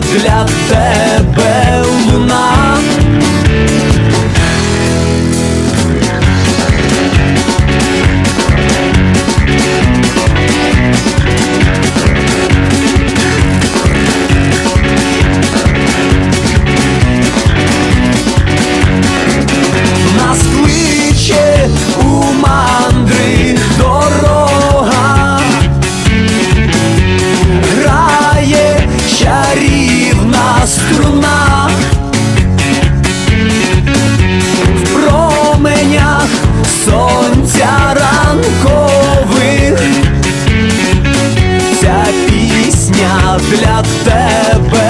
Для тебе луна. чарівна струна, в променях сонця ранкових, ця пісня для тебе.